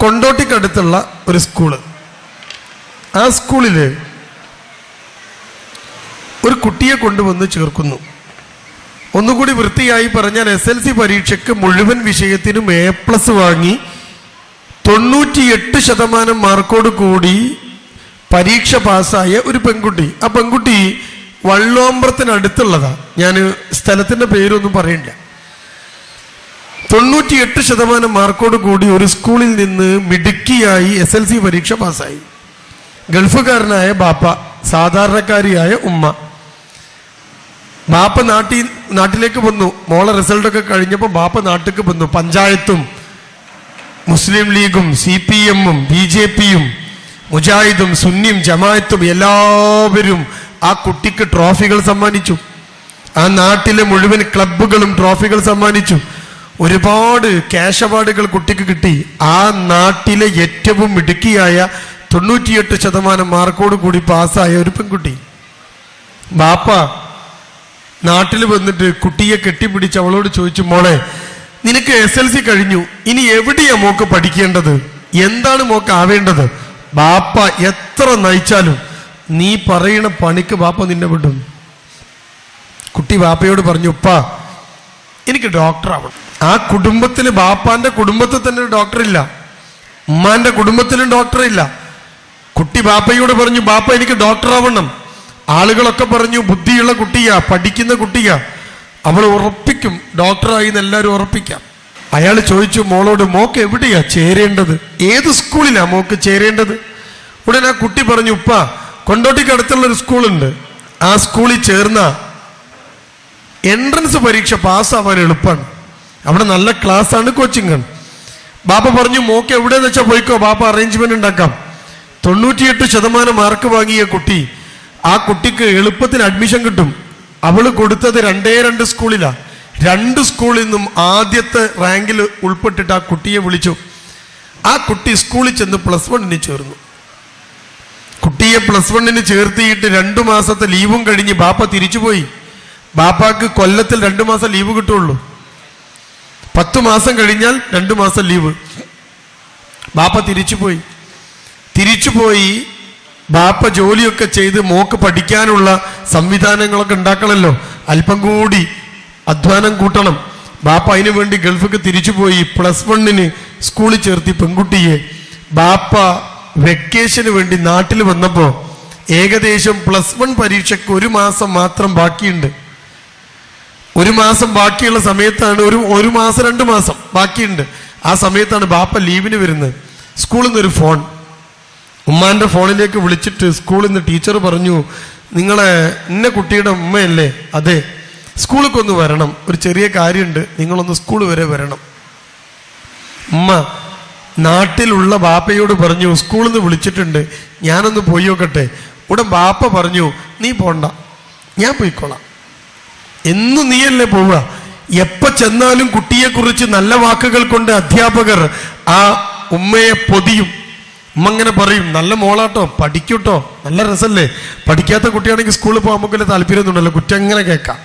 കൊണ്ടോട്ടിക്കടുത്തുള്ള ഒരു സ്കൂൾ. ആ സ്കൂളിൽ ഒരു കുട്ടിയെ കൊണ്ടുവന്ന് ചേർക്കുന്നു. ഒന്നുകൂടി വൃത്തിയായി പറഞ്ഞാൽ എസ് എൽ സി പരീക്ഷയ്ക്ക് മുഴുവൻ വിഷയത്തിനും എ പ്ലസ് വാങ്ങി തൊണ്ണൂറ്റിയെട്ട് ശതമാനം മാർക്കോട് കൂടി പരീക്ഷ പാസ്സായ ഒരു പെൺകുട്ടി. ആ പെൺകുട്ടി വള്ളോമ്പ്രത്തിനടുത്തുള്ളതാ. ഞാൻ സ്ഥലത്തിന്റെ പേരൊന്നും പറയില്ല തൊണ്ണൂറ്റിയെട്ട് ശതമാനം മാർക്കോട് കൂടി ഒരു സ്കൂളിൽ നിന്ന് മിടുക്കിയായി എസ് എൽ സി പരീക്ഷ പാസ്സായി. ഗൾഫുകാരനായ ബാപ്പ സാധാരണക്കാരിയായ ഉമ്മ. ബാപ്പ നാട്ടിൽ നാട്ടിലേക്ക് വന്നു. മോളെ റിസൾട്ടൊക്കെ കഴിഞ്ഞപ്പോൾ ബാപ്പ നാട്ടിലേക്ക് വന്നു. പഞ്ചായത്തും മുസ്ലിം ലീഗും സി പി എമ്മും ബി ജെ പിയും മുജാഹിദും സുന്നിയും ജമായത്തും എല്ലാവരും ആ കുട്ടിക്ക് ട്രോഫികൾ സമ്മാനിച്ചു. ആ നാട്ടിലെ മുഴുവൻ ക്ലബുകളും ട്രോഫികൾ സമ്മാനിച്ചു. ഒരുപാട് അവാർഡുകൾ കുട്ടിക്ക് കിട്ടി. ആ നാട്ടിലെ ഏറ്റവും മിടുക്കിയായ തൊണ്ണൂറ്റിയെട്ട് ശതമാനം മാർക്കോട് കൂടി പാസ്സായ ഒരു പെൺകുട്ടി. ബാപ്പ നാട്ടിൽ വന്നിട്ട് കുട്ടിയെ കെട്ടിപ്പിടിച്ച് അവളോട് ചോദിച്ചു മോളെ നിനക്ക് എസ് എൽ സി കഴിഞ്ഞു. ഇനി എവിടെയാ മോക്ക് പഠിക്കേണ്ടത്? എന്താണ് മോക്ക് ആവേണ്ടത്? ബാപ്പ എത്ര നയിച്ചാലും നീ പറയുന്ന പണിക്ക് ബാപ്പ നിന്നെ വിടും. കുട്ടി ബാപ്പയോട് പറഞ്ഞു ഉപ്പ എനിക്ക് ഡോക്ടർ ആവണം ആ കുടുംബത്തിന് ബാപ്പാന്റെ കുടുംബത്തിൽ തന്നെ ഒരു ഡോക്ടർ ഇല്ല ഉമ്മാന്റെ കുടുംബത്തിലും ഡോക്ടർ ഇല്ല കുട്ടി ബാപ്പയോട് പറഞ്ഞു ബാപ്പ എനിക്ക് ഡോക്ടർ ആവണം ആളുകളൊക്കെ പറഞ്ഞു ബുദ്ധിയുള്ള കുട്ടിയാ പഠിക്കുന്ന കുട്ടിയാ. അവൾ ഉറപ്പിക്കും ഡോക്ടറായി എന്ന് എല്ലാവരും ഉറപ്പിക്കാം. അയാൾ ചോദിച്ചു മോളോട് മോക്ക് എവിടെയാ ചേരേണ്ടത്? ഏത് സ്കൂളിലാ മോക്ക് ചേരേണ്ടത്? ഉടനെ ആ കുട്ടി പറഞ്ഞു ഉപ്പ കൊണ്ടോട്ടിക്ക് അടുത്തുള്ള ഒരു സ്കൂളുണ്ട്. ആ സ്കൂളിൽ ചേർന്ന എൻട്രൻസ് പരീക്ഷ പാസ്സാവാൻ എളുപ്പമാണ് അവിടെ നല്ല ക്ലാസ് ആണ് കോച്ചിങ് ആണ്. ബാപ്പ പറഞ്ഞു മോക്ക് എവിടെയെന്ന് വെച്ചാൽ പോയിക്കോ ബാപ്പ അറേഞ്ച്മെന്റ് ഉണ്ടാക്കാം. തൊണ്ണൂറ്റിയെട്ട് ശതമാനം മാർക്ക് വാങ്ങിയ കുട്ടി ആ കുട്ടിക്ക് എളുപ്പത്തിൽ അഡ്മിഷൻ കിട്ടും. അവൾ കൊടുത്തത് രണ്ടേ രണ്ട് സ്കൂളിലാ. രണ്ട് സ്കൂളിൽ നിന്നും ആദ്യത്തെ റാങ്കിൽ ഉൾപ്പെട്ടിട്ട് ആ കുട്ടിയെ വിളിച്ചു. ആ കുട്ടി സ്കൂളിൽ ചെന്ന് പ്ലസ് വണ്ണിന് ചേർന്നു. കുട്ടിയെ പ്ലസ് വണ്ണിന് ചേർത്തിയിട്ട് രണ്ടു മാസത്തെ ലീവും കഴിഞ്ഞ് ബാപ്പ തിരിച്ചുപോയി. ബാപ്പാക്ക് കൊല്ലത്തിൽ രണ്ടു മാസം ലീവ് കിട്ടുള്ളൂ. പത്തു മാസം കഴിഞ്ഞാൽ രണ്ടു മാസം ലീവ്. ബാപ്പ തിരിച്ചു പോയി തിരിച്ചു പോയി ബാപ്പ ജോലിയൊക്കെ ചെയ്ത് മോക്ക് പഠിക്കാനുള്ള സംവിധാനങ്ങളൊക്കെ ഉണ്ടാക്കണമല്ലോ അല്പം കൂടി അധ്വാനം കൂട്ടണം. ബാപ്പ അതിനു വേണ്ടി ഗൾഫിക്ക് തിരിച്ചുപോയി. പ്ലസ് വണ്ണിന് സ്കൂളിൽ ചേർത്തി പെൺകുട്ടിയെ. ബാപ്പ വെക്കേഷന് വേണ്ടി നാട്ടിൽ വന്നപ്പോൾ ഏകദേശം പ്ലസ് വൺ പരീക്ഷയ്ക്ക് ഒരു മാസം മാത്രം ബാക്കിയുണ്ട്. ഒരു മാസം ബാക്കിയുള്ള സമയത്താണ് ഒരു ഒരു മാസം രണ്ട് മാസം ബാക്കിയുണ്ട്. ആ സമയത്താണ് ബാപ്പ ലീവിന് വരുന്നത്. സ്കൂളിൽ നിന്നൊരു ഫോൺ. ഉമ്മാന്റെ ഫോണിലേക്ക് വിളിച്ചിട്ട് സ്കൂളിൽ നിന്ന് ടീച്ചർ പറഞ്ഞു നിങ്ങളെ ഇന്ന കുട്ടിയുടെ ഉമ്മയല്ലേ? അതെ സ്കൂളിൽ ഒന്ന് വരണം. ഒരു ചെറിയ കാര്യമുണ്ട്. നിങ്ങളൊന്ന് സ്കൂൾ വരെ വരണം. ഉമ്മ നാട്ടിലുള്ള ബാപ്പയോട് പറഞ്ഞു സ്കൂളിൽ നിന്ന് വിളിച്ചിട്ടുണ്ട്. ഞാനൊന്ന് പോയി നോക്കട്ടെ. ഉടൻ ബാപ്പ പറഞ്ഞു നീ പോണ്ട. ഞാൻ പോയിക്കോളാം. എന്നും നീയല്ലേ പോവുക? എപ്പ ചെന്നാലും കുട്ടിയെ കുറിച്ച് നല്ല വാക്കുകൾ കൊണ്ട് അധ്യാപകർ ആ ഉമ്മയെ പൊതിയും. ഉമ്മ അങ്ങനെ പറയും നല്ല മോളാട്ടോ പഠിക്കൂട്ടോ നല്ല രസല്ലേ? പഠിക്കാത്ത കുട്ടിയാണെങ്കിൽ സ്കൂളിൽ പോകാൻ നമുക്കല്ലേ താല്പര്യമൊന്നുണ്ടല്ലോ കുറ്റം എങ്ങനെ കേൾക്കാം.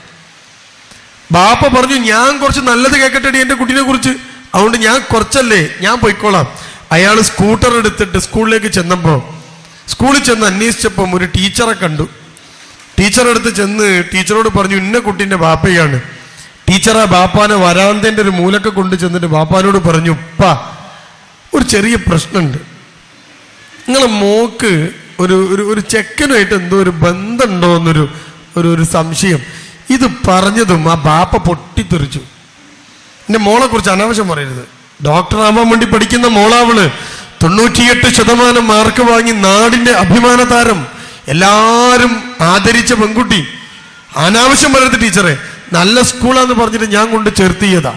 ബാപ്പ പറഞ്ഞു ഞാൻ കുറച്ച് നല്ലത് കേൾക്കട്ടെടി എന്റെ കുട്ടീനെ കുറിച്ച്. അതുകൊണ്ട് ഞാൻ കുറച്ചല്ലേ ഞാൻ പോയിക്കോളാം. അയാൾ സ്കൂട്ടർ എടുത്തിട്ട് സ്കൂളിലേക്ക് ചെന്നപ്പോ സ്കൂളിൽ ചെന്ന് അന്വേഷിച്ചപ്പം ഒരു ടീച്ചറെ കണ്ടു. ടീച്ചർ അടുത്ത് ചെന്ന് ടീച്ചറോട് പറഞ്ഞു ഇന്ന കുട്ടിന്റെ ബാപ്പയാണ്. ടീച്ചർ ആ ബാപ്പാനെ വരാന്തേന്റെ ഒരു മൂലൊക്കെ കൊണ്ട് ചെന്നിട്ട് ബാപ്പാനോട് പറഞ്ഞു ഉപ്പ ഒരു ചെറിയ പ്രശ്നമുണ്ട് നിങ്ങളെ മോക്ക് ഒരു ഒരു ഒരു ചെക്കനുമായിട്ട് എന്തോ ഒരു ബന്ധമുണ്ടോ എന്നൊരു ഒരു ഒരു സംശയം. ഇത് പറഞ്ഞതും ആ ബാപ്പ പൊട്ടിത്തെറിച്ചു. എന്റെ മോളെ കുറിച്ച് അനാവശ്യം പറയരുത്. ഡോക്ടർ ആവാൻ വേണ്ടി പഠിക്കുന്ന മോളാവൾ തൊണ്ണൂറ്റിയെട്ട് ശതമാനം മാർക്ക് വാങ്ങി നാടിന്റെ അഭിമാന താരം എല്ലാരും ആദരിച്ച പെൺകുട്ടി. അനാവശ്യം പറയരുത് ടീച്ചറെ നല്ല സ്കൂളാന്ന് പറഞ്ഞിട്ട് ഞാൻ കൊണ്ട് ചേർത്തിയതാ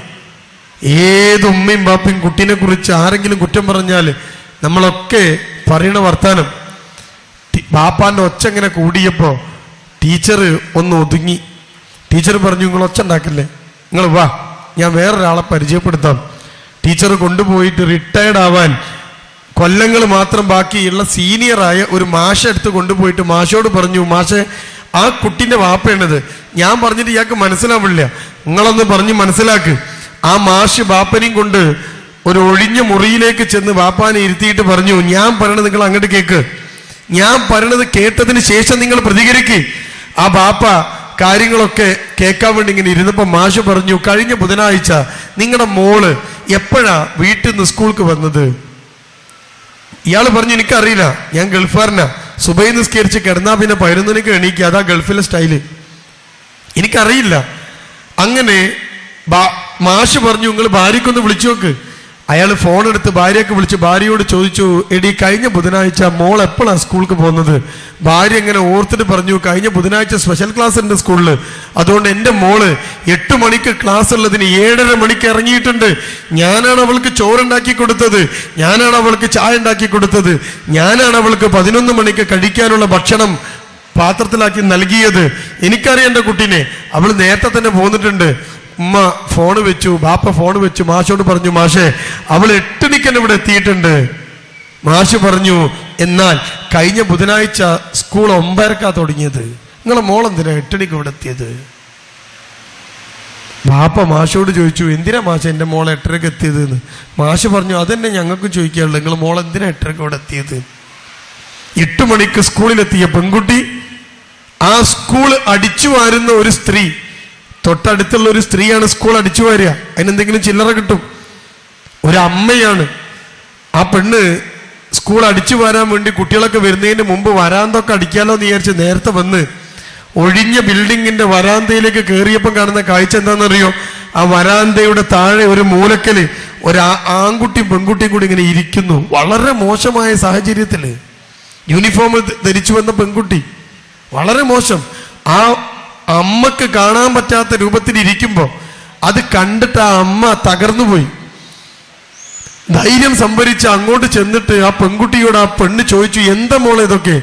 ഏത് ഉമ്മയും ബാപ്പയും കുട്ടീനെ കുറിച്ച് ആരെങ്കിലും കുറ്റം പറഞ്ഞാൽ നമ്മളൊക്കെ പറയണ വർത്താനം. ബാപ്പാന്റെ ഒച്ച ഇങ്ങനെ കൂടിയപ്പോ ടീച്ചർ ഒന്ന് ഒതുങ്ങി. ടീച്ചർ പറഞ്ഞു നിങ്ങൾ ഒച്ച ഉണ്ടാക്കില്ലേ? നിങ്ങൾ വാ ഞാൻ വേറൊരാളെ പരിചയപ്പെടുത്താം. ടീച്ചർ കൊണ്ടുപോയിട്ട് റിട്ടയർഡ് ആവാൻ കൊല്ലങ്ങൾ മാത്രം ബാക്കിയുള്ള സീനിയറായ ഒരു മാഷ എടുത്ത് കൊണ്ടുപോയിട്ട് മാഷോട് പറഞ്ഞു മാഷെ ആ കുട്ടിന്റെ വാപ്പയാണിത്. ഞാൻ പറഞ്ഞിട്ട് ഇയാൾക്ക് മനസ്സിലാവില്ല നിങ്ങളൊന്ന് പറഞ്ഞ് മനസ്സിലാക്ക്. ആ മാഷ് ബാപ്പനെയും കൊണ്ട് ഒരു ഒഴിഞ്ഞ മുറിയിലേക്ക് ചെന്ന് വാപ്പാനെ ഇരുത്തിയിട്ട് പറഞ്ഞു ഞാൻ പറയണത് നിങ്ങൾ അങ്ങോട്ട് കേക്ക്. ഞാൻ പറയണത് കേട്ടതിന് ശേഷം നിങ്ങൾ പ്രതികരിക്ക്. ആ ബാപ്പ കാര്യങ്ങളൊക്കെ കേൾക്കാൻ വേണ്ടി ഇങ്ങനെ ഇരുന്നപ്പോ മാഷ് പറഞ്ഞു കഴിഞ്ഞ ബുധനാഴ്ച നിങ്ങളുടെ മോൾ എപ്പോഴാ വീട്ടിൽ നിന്ന് സ്കൂൾക്ക് വന്നത്? ഇയാൾ പറഞ്ഞു എനിക്കറിയില്ല ഞാൻ ഗൾഫുകാരനാ. സുബൈ നിസ്കരിച്ച് കിടന്നാ പിന്നെ പതിനൊന്നിനൊക്കെ എണീക്കുക അതാ ഗൾഫിലെ സ്റ്റൈൽ എനിക്കറിയില്ല. അങ്ങനെ മാഷ് പറഞ്ഞു നിങ്ങൾ ഭാര്യക്കൊന്ന് വിളിച്ചു നോക്ക്. അയാൾ ഫോൺ എടുത്ത് ഭാര്യയൊക്കെ വിളിച്ച് ഭാര്യയോട് ചോദിച്ചു എടി കഴിഞ്ഞ ബുധനാഴ്ച മോൾ എപ്പോഴാണ് സ്കൂൾക്ക് പോകുന്നത്? ഭാര്യ ഇങ്ങനെ ഓർത്തിട്ട് പറഞ്ഞു കഴിഞ്ഞ ബുധനാഴ്ച സ്പെഷ്യൽ ക്ലാസ് ഉണ്ട് സ്കൂളിൽ അതുകൊണ്ട് എന്റെ മോൾ എട്ട് മണിക്ക് ക്ലാസ് ഉള്ളതിന് ഏഴര മണിക്ക് ഇറങ്ങിയിട്ടുണ്ട്. ഞാനാണ് അവൾക്ക് ചോറുണ്ടാക്കി കൊടുത്തത്. ഞാനാണ് അവൾക്ക് ചായ ഉണ്ടാക്കി കൊടുത്തത്. ഞാനാണ് അവൾക്ക് പതിനൊന്ന് മണിക്ക് കഴിക്കാനുള്ള ഭക്ഷണം പാത്രത്തിലാക്കി നൽകിയത്. എനിക്കറിയാം എന്റെ കുട്ടീനെ. അവൾ നേരത്തെ തന്നെ പോന്നിട്ടുണ്ട്. ഉമ്മ ഫോണ് വെച്ചു ബാപ്പ ഫോണ് വെച്ചു മാഷോട് പറഞ്ഞു മാഷെ അവൾ എട്ടണിക്കന്നെ ഇവിടെ എത്തിയിട്ടുണ്ട്. മാഷ് പറഞ്ഞു എന്നാൽ കഴിഞ്ഞ ബുധനാഴ്ച സ്കൂൾ ഒമ്പതരക്കാ തുടങ്ങിയത്. നിങ്ങളെ മോളെന്തിനാ എട്ടണിക്ക് ഇവിടെ എത്തിയത്? ബാപ്പ മാഷോട് ചോദിച്ചു എന്തിനാ മാഷ എന്റെ മോൾ എട്ടരക്ക് എത്തിയത് എന്ന് മാഷ് പറഞ്ഞു അതെന്നെ ഞങ്ങൾക്ക് ചോദിക്കാനുള്ളൂ നിങ്ങൾ മോൾ എന്തിനാ എട്ടരക്ക് ഇവിടെ എത്തിയത്? എട്ട് മണിക്ക് സ്കൂളിലെത്തിയ പെൺകുട്ടി ആ സ്കൂൾ അടിച്ചു വാരുന്ന ഒരു സ്ത്രീ തൊട്ടടുത്തുള്ള ഒരു സ്ത്രീയാണ് സ്കൂൾ അടിച്ചു വരിക. അതിനെന്തെങ്കിലും ചില്ലറ കിട്ടും. ഒരു അമ്മയാണ് ആ പെണ്ണ് സ്കൂൾ അടിച്ചു വരാൻ വേണ്ടി കുട്ടികളൊക്കെ വരുന്നതിന് മുമ്പ് വരാന്തൊക്കെ അടിക്കാലോ എന്ന് വിചാരിച്ച് നേരത്തെ വന്ന് ഒഴിഞ്ഞ ബിൽഡിങ്ങിന്റെ വരാന്തയിലേക്ക് കയറിയപ്പം കാണുന്ന കാഴ്ച എന്താണെന്നറിയോ? ആ വരാന്തയുടെ താഴെ ഒരു മൂലക്കൽ ഒരു ആൺകുട്ടിയും പെൺകുട്ടിയും കൂടി ഇങ്ങനെ ഇരിക്കുന്നു. വളരെ മോശമായ സാഹചര്യത്തിൽ. യൂണിഫോം ധരിച്ചു വന്ന പെൺകുട്ടി. വളരെ മോശം. ആ അമ്മയ്ക്ക് കാണാൻ പറ്റാത്ത രൂപത്തിൽ ഇരിക്കുമ്പോ അത് കണ്ടിട്ട് ആ അമ്മ തകർന്നു പോയി. ധൈര്യം സംഭരിച്ച് അങ്ങോട്ട് ചെന്നിട്ട് ആ പെൺകുട്ടിയോട് ആ പെണ്ണ് ചോദിച്ചു എന്താ മോളെ ഇതൊക്കെ?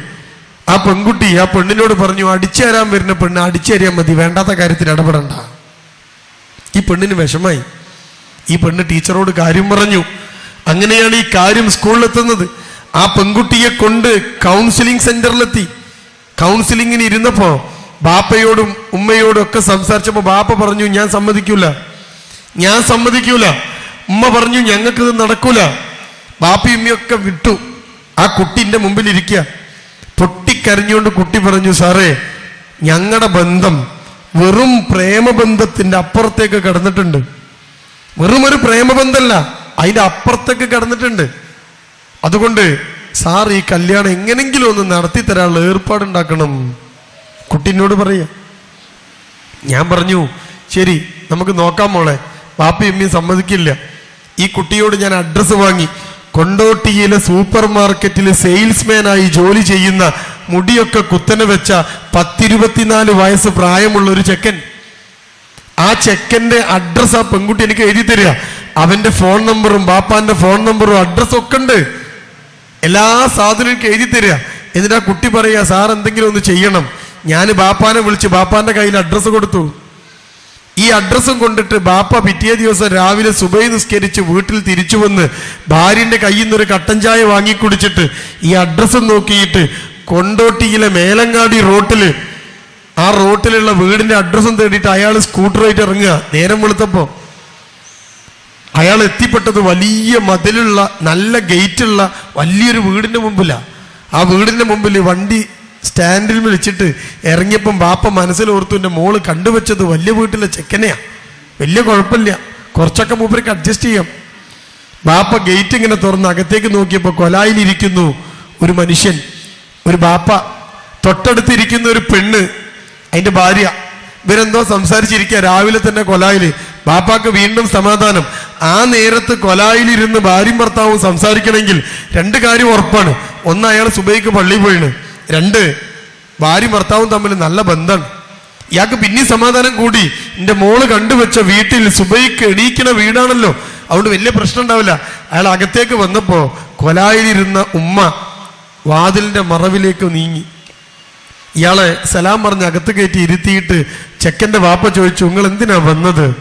ആ പെൺകുട്ടി ആ പെണ്ണിനോട് പറഞ്ഞു അടിച്ചേരാൻ വരുന്ന പെണ്ണ് അടിച്ചേരിയാൽ മതി വേണ്ടാത്ത കാര്യത്തിൽ ഇടപെടണ്ട. ഈ പെണ്ണിന് വിഷമായി. ഈ പെണ്ണ് ടീച്ചറോട് കാര്യം പറഞ്ഞു. അങ്ങനെയാണ് ഈ കാര്യം സ്കൂളിലെത്തുന്നത്. ആ പെൺകുട്ടിയെ കൊണ്ട് കൗൺസിലിംഗ് സെന്ററിലെത്തി കൗൺസിലിങ്ങിന് ഇരുന്നപ്പോ ബാപ്പയോടും ഉമ്മയോടും ഒക്കെ സംസാരിച്ചപ്പോ ബാപ്പ പറഞ്ഞു ഞാൻ സമ്മതിക്കൂല. ഞാൻ സമ്മതിക്കൂല. ഉമ്മ പറഞ്ഞു ഞങ്ങൾക്കിത് നടക്കൂല. ബാപ്പയും ഉമ്മയൊക്കെ വിട്ടു. ആ കുട്ടിന്റെ മുമ്പിൽ ഇരിക്കുക പൊട്ടിക്കരഞ്ഞുകൊണ്ട് കുട്ടി പറഞ്ഞു സാറേ ഞങ്ങളുടെ ബന്ധം വെറും പ്രേമബന്ധത്തിന്റെ അപ്പുറത്തേക്ക് കടന്നിട്ടുണ്ട്. വെറും ഒരു പ്രേമബന്ധമല്ല അതിന്റെ അപ്പുറത്തേക്ക് കടന്നിട്ടുണ്ട്. അതുകൊണ്ട് സാർ ഈ കല്യാണം എങ്ങനെങ്കിലും ഒന്ന് നടത്തി തരാനുള്ള ഏർപ്പാടുണ്ടാക്കണം. കുട്ടീനോട് പറയ. ഞാൻ പറഞ്ഞു ശരി നമുക്ക് നോക്കാം മോളെ. പാപ്പയും അമ്മയും സമ്മതിക്കില്ല. ഈ കുട്ടിയോട് ഞാൻ അഡ്രസ്സ് വാങ്ങി. കൊണ്ടോട്ടിയിലെ സൂപ്പർ മാർക്കറ്റിലെ സെയിൽസ്മാനായി ജോലി ചെയ്യുന്ന മുടിയൊക്കെ കുത്തനെ വെച്ച പത്തിരുപത്തിനാല് വയസ്സ് പ്രായമുള്ള ഒരു ചെക്കൻ. ആ ചെക്കന്റെ അഡ്രസ്സ് ആ പെൺകുട്ടി എനിക്ക് എഴുതി തരിക. അവന്റെ ഫോൺ നമ്പറും ബാപ്പാന്റെ ഫോൺ നമ്പറും അഡ്രസ്സും ഒക്കെ ഉണ്ട്. എല്ലാ സാധനവും എനിക്ക് എഴുതി തരിക. എന്നിട്ട് ആ കുട്ടി പറയുക സാർ എന്തെങ്കിലും ഒന്ന് ചെയ്യണം. ഞാൻ ബാപ്പാനെ വിളിച്ച് ബാപ്പാന്റെ കയ്യിൽ അഡ്രസ്സ് കൊടുത്തു. ഈ അഡ്രസ്സും കൊണ്ടിട്ട് ബാപ്പ പിറ്റേ ദിവസം രാവിലെ സുബൈ നിസ്കരിച്ച് വീട്ടിൽ തിരിച്ചു വന്ന് ഭാര്യന്റെ കയ്യിൽ നിന്നൊരു കട്ടൻ ചായ വാങ്ങിക്കുടിച്ചിട്ട് ഈ അഡ്രസ്സും നോക്കിയിട്ട് കൊണ്ടോട്ടിയിലെ മേലങ്ങാടി റോട്ടിൽ ആ റോട്ടിലുള്ള വീടിന്റെ അഡ്രസ്സും തേടിയിട്ട് അയാൾ സ്കൂട്ടറായിട്ട് ഇറങ്ങുക. നേരം വെളുത്തപ്പോ അയാൾ എത്തിപ്പെട്ടത് വലിയ മതിലുള്ള നല്ല ഗേറ്റുള്ള വലിയൊരു വീടിന്റെ മുമ്പിലാ. ആ വീടിന്റെ മുമ്പിൽ വണ്ടി സ്റ്റാൻഡിൽ വിളിച്ചിട്ട് ഇറങ്ങിയപ്പം ബാപ്പ മനസ്സിലോർത്തു എന്റെ മോൾ കണ്ടുവച്ചത് വലിയ വീട്ടിലെ ചെക്കനെയാ. വലിയ കുഴപ്പമില്ല. കുറച്ചൊക്കെ മൂപ്പർക്ക് അഡ്ജസ്റ്റ് ചെയ്യാം. ബാപ്പ ഗേറ്റ് ഇങ്ങനെ തുറന്ന് അകത്തേക്ക് നോക്കിയപ്പോൾ കൊലായിലിരിക്കുന്നു ഒരു മനുഷ്യൻ. ഒരു ബാപ്പ തൊട്ടടുത്തിരിക്കുന്ന ഒരു പെണ്ണ്. അതിന്റെ ഭാര്യ. ഇവരെന്തോ സംസാരിച്ചിരിക്കുക രാവിലെ തന്നെ കൊലായിൽ ബാപ്പാക്ക് വീണ്ടും സമാധാനം. ആ നേരത്ത് കൊലായിലിരുന്ന് ഭാര്യയും ഭർത്താവും സംസാരിക്കണമെങ്കിൽ രണ്ട് കാര്യം ഉറപ്പാണ്. ഒന്ന് അയാൾ സുബൈക്ക് പള്ളി പോയിണ്. രണ്ട് ഭാര്യ ഭർത്താവും തമ്മിൽ നല്ല ബന്ധമാണ് ഇയാൾക്ക് പിന്നെ സമാധാനം കൂടി. എന്റെ മോൾ കണ്ടുവെച്ച വീട്ടിൽ സുബൈക്ക് എണീക്കണ വീടാണല്ലോ. അതുകൊണ്ട് വലിയ പ്രശ്നം ഉണ്ടാവില്ല. അയാൾ അകത്തേക്ക് വന്നപ്പോ കൊലായിലിരുന്ന ഉമ്മ വാതിലിന്റെ മറവിലേക്ക് നീങ്ങി. ഇയാളെ സലാം പറഞ്ഞ് അകത്ത് കയറ്റി ഇരുത്തിയിട്ട് ചെക്കന്റെ വാപ്പ ചോദിച്ചു നിങ്ങൾ എന്തിനാ വന്നത്?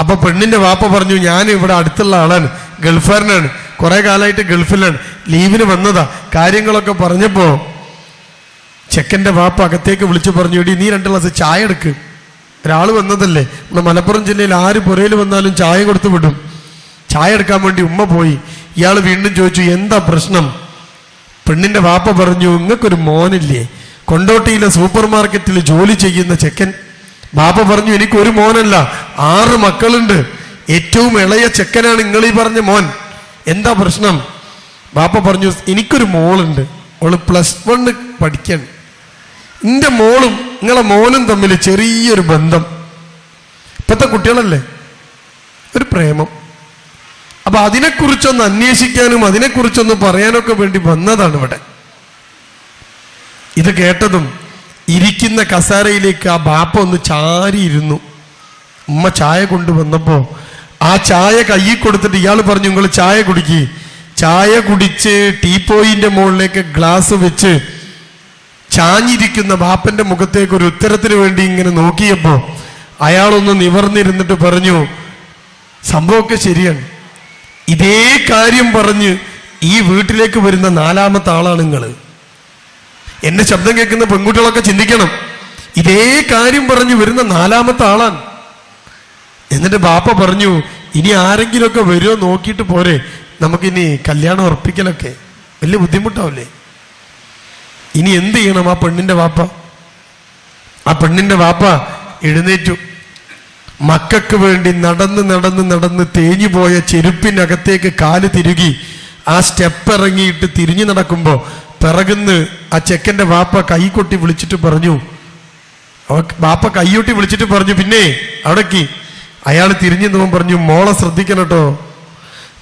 അപ്പൊ പെണ്ണിന്റെ വാപ്പ പറഞ്ഞു ഞാൻ ഇവിടെ അടുത്തുള്ള ആളാണ്. ഗൾഫാരനാണ് കുറെ കാലമായിട്ട് ഗൾഫിലാണ്. ലീവിന് വന്നതാ. കാര്യങ്ങളൊക്കെ പറഞ്ഞപ്പോ ചെക്കന്റെ വാപ്പ അകത്തേക്ക് വിളിച്ചു പറഞ്ഞു എടി നീ രണ്ട് ഗ്ലാസ് ചായ എടുക്ക്. ഒരാൾ വന്നതല്ലേ. നമ്മുടെ മലപ്പുറം ജില്ലയിൽ ആര് പുരയിൽ വന്നാലും ചായ കൊടുത്തു വിടും. ചായ എടുക്കാൻ വേണ്ടി ഉമ്മ പോയി. ഇയാൾ വീണ്ടും ചോദിച്ചു എന്താ പ്രശ്നം? പെണ്ണിന്റെ വാപ്പ പറഞ്ഞു ഇങ്ങക്കൊരു മോനില്ലേ. കൊണ്ടോട്ടിയിലെ സൂപ്പർ മാർക്കറ്റിൽ ജോലി ചെയ്യുന്ന ചെക്കൻ. ബാപ്പ പറഞ്ഞു എനിക്ക് ഒരു മോനല്ല ആറ് മക്കളുണ്ട്. ഏറ്റവും ഇളയ ചെക്കനാണ് നിങ്ങൾ പറഞ്ഞ മോൻ. എന്താ പ്രശ്നം? ബാപ്പ പറഞ്ഞു എനിക്കൊരു മോളുണ്ട്. അവൾ പ്ലസ് വണ്ണ് പഠിക്കാൻ എന്റെ മോളും നിങ്ങളെ മോനും തമ്മിൽ ചെറിയൊരു ബന്ധം. ഇപ്പത്തെ കുട്ടികളല്ലേ? ഒരു പ്രേമം. അപ്പൊ അതിനെക്കുറിച്ചൊന്ന് അന്വേഷിക്കാനും അതിനെക്കുറിച്ചൊന്ന് പറയാനൊക്കെ വേണ്ടി വന്നതാണ് ഇവിടെ. ഇത് കേട്ടതും ഇരിക്കുന്ന കസാരയിലേക്ക് ആ ബാപ്പ ഒന്ന് ചാരിയിരുന്നു. ഉമ്മ ചായ കൊണ്ടുവന്നപ്പോ ആ ചായ കയ്യിൽ കൊടുത്തിട്ട് ഇയാൾ പറഞ്ഞു നിങ്ങൾ ചായ കുടിക്ക്. ചായ കുടിച്ച് ടീപ്പോയിന്റെ മുകളിലേക്ക് ഗ്ലാസ് വെച്ച് ചാഞ്ഞിരിക്കുന്ന ബാപ്പന്റെ മുഖത്തേക്ക് ഒരു ഉത്തരത്തിന് വേണ്ടി ഇങ്ങനെ നോക്കിയപ്പോ അയാളൊന്ന് നിവർന്നിരുന്നിട്ട് പറഞ്ഞു സംഭവമൊക്കെ ശരിയാണ്. ഇതേ കാര്യം പറഞ്ഞ് ഈ വീട്ടിലേക്ക് വരുന്ന നാലാമത്തെ ആളാണ് നിങ്ങൾ എന്റെ ശബ്ദം കേൾക്കുന്ന പെൺകുട്ടികളൊക്കെ ചിന്തിക്കണം. ഇതേ കാര്യം പറഞ്ഞു വരുന്ന നാലാമത്തെ ആളാണ്. എന്നിട്ട് ബാപ്പ പറഞ്ഞു ഇനി ആരെങ്കിലുമൊക്കെ വരുമോ നോക്കിയിട്ട് പോരെ. നമുക്കിനി കല്യാണം ഉറപ്പിക്കലൊക്കെ. വലിയ ബുദ്ധിമുട്ടാവില്ലേ? ഇനി എന്ത് ചെയ്യണം ആ പെണ്ണിന്റെ വാപ്പ? ആ പെണ്ണിന്റെ വാപ്പ എഴുന്നേറ്റു. മക്കൾക്ക് വേണ്ടി നടന്ന് നടന്ന് നടന്ന് തേഞ്ഞു പോയ ചെരുപ്പിനകത്തേക്ക് കാൽ തിരുകി ആ സ്റ്റെപ്പ് ഇറങ്ങിയിട്ട് തിരിഞ്ഞു നടക്കുമ്പോ പിറകുന്ന് ആ ചെക്കന്റെ വാപ്പ കൈകൊട്ടി വിളിച്ചിട്ട് പറഞ്ഞു. വാപ്പ കൈയൊട്ടി വിളിച്ചിട്ട് പറഞ്ഞു പിന്നെ അവിടേക്ക്. അയാൾ തിരിഞ്ഞു നോക്കാൻ പറഞ്ഞു മോളെ ശ്രദ്ധിക്കണം കേട്ടോ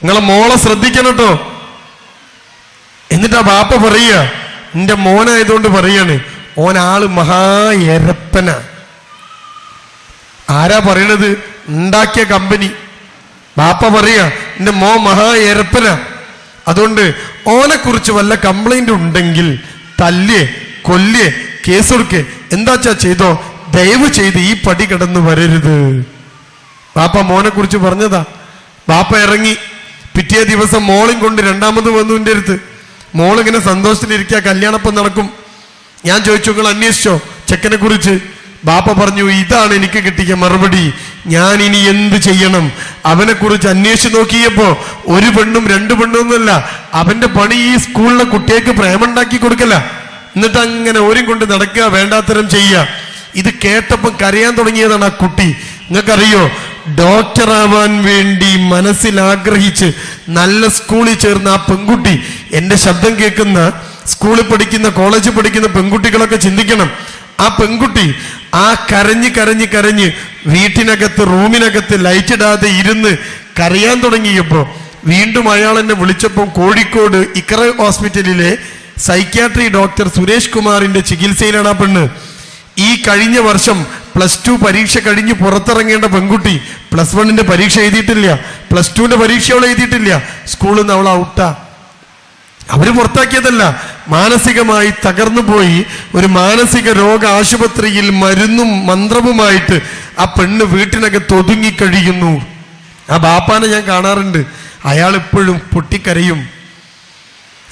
നിങ്ങളെ മോളെ ശ്രദ്ധിക്കണം കേട്ടോ എന്നിട്ട് ആ ബാപ്പ പറയുക എന്റെ മോനായതുകൊണ്ട് പറയാണ് ഓൻ ആൾ മഹായരപ്പന ആരാ പറയണത്? ഉണ്ടാക്കിയ കമ്പനി. ബാപ്പ പറയാ എന്റെ മോ മഹായരപ്പന അതുകൊണ്ട് ഓനെ കുറിച്ച് വല്ല കംപ്ലൈന്റ് ഉണ്ടെങ്കിൽ തല്ലേ കൊല്ല് കേസ് എന്താ എന്താച്ചാ ചെയ്തോ ദയവ് ചെയ്ത് ഈ പടി കടന്നു വരരുത്. ബാപ്പ മോനെ കുറിച്ച് പറഞ്ഞതാ. ബാപ്പ ഇറങ്ങി. പിറ്റേ ദിവസം മോളും കൊണ്ട് രണ്ടാമത് വന്നു എന്റെ അടുത്ത്. മോളിങ്ങനെ സന്തോഷത്തിലിരിക്കുക കല്യാണപ്പം നടക്കും. ഞാൻ ചോദിച്ചു നിങ്ങൾ അന്വേഷിച്ചോ? ചെക്കനെ കുറിച്ച്. ബാപ്പ പറഞ്ഞു ഇതാണ് എനിക്ക് കിട്ടിയ മറുപടി. ഞാൻ ഇനി എന്ത് ചെയ്യണം? അവനെ കുറിച്ച് അന്വേഷിച്ച് നോക്കിയപ്പോ ഒരു പെണ്ണും രണ്ട് പെണ്ണും ഒന്നുമല്ല അവന്റെ പണി ഈ സ്കൂളിലെ കുട്ടികൾക്ക് പ്രേമുണ്ടാക്കി കൊടുക്കല. എന്നിട്ട് അങ്ങനെ ഓരും കൊണ്ട് നടക്കുക വേണ്ടാത്തരം ചെയ്യുക. ഇത് കേട്ടപ്പം കരയാൻ തുടങ്ങിയതാണ് ആ കുട്ടി. നിങ്ങൾക്കറിയോ? ഡോക്ടറാവാൻ വേണ്ടി മനസ്സിൽ ആഗ്രഹിച്ച് നല്ല സ്കൂളിൽ ചേർന്ന ആ പെൺകുട്ടി എന്റെ ശബ്ദം കേൾക്കുന്ന സ്കൂളിൽ പഠിക്കുന്ന കോളേജിൽ പഠിക്കുന്ന പെൺകുട്ടികളൊക്കെ ചിന്തിക്കണം. ആ പെൺകുട്ടി ആ കരഞ്ഞ് കരഞ്ഞ് കരഞ്ഞ് വീട്ടിനകത്ത് റൂമിനകത്ത് ലൈറ്റ് ഇടാതെ ഇരുന്ന് കരയാൻ തുടങ്ങിയപ്പോൾ വീണ്ടും അയാൾ എന്നെ വിളിച്ചപ്പോൾ കോഴിക്കോട് ഇക്കറ ഹോസ്പിറ്റലിലെ സൈക്യാട്രി ഡോക്ടർ സുരേഷ് കുമാറിന്റെ ചികിത്സയിലാണ് ആ പെണ്ണ്. ഈ കഴിഞ്ഞ വർഷം പ്ലസ് ടു പരീക്ഷ കഴിഞ്ഞ് പുറത്തിറങ്ങേണ്ട പെൺകുട്ടി പ്ലസ് വണ്ണിന്റെ പരീക്ഷ എഴുതിയിട്ടില്ല. പ്ലസ് ടുവിന്റെ പരീക്ഷ അവൾ എഴുതിയിട്ടില്ല. സ്കൂളിൽ നിന്ന് അവൾ ഔട്ടാ. അവർ പുറത്താക്കിയതല്ല. മാനസികമായി തകർന്നു പോയി. ഒരു മാനസിക രോഗ ആശുപത്രിയിൽ മരുന്നും മന്ത്രവുമായിട്ട് ആ പെണ്ണ് വീട്ടിനകത്ത് ഒതുങ്ങിക്കഴിയുന്നു ആ ബാപ്പാനെ ഞാൻ കാണാറുണ്ട്. അയാൾ ഇപ്പോഴും പൊട്ടിക്കരയും.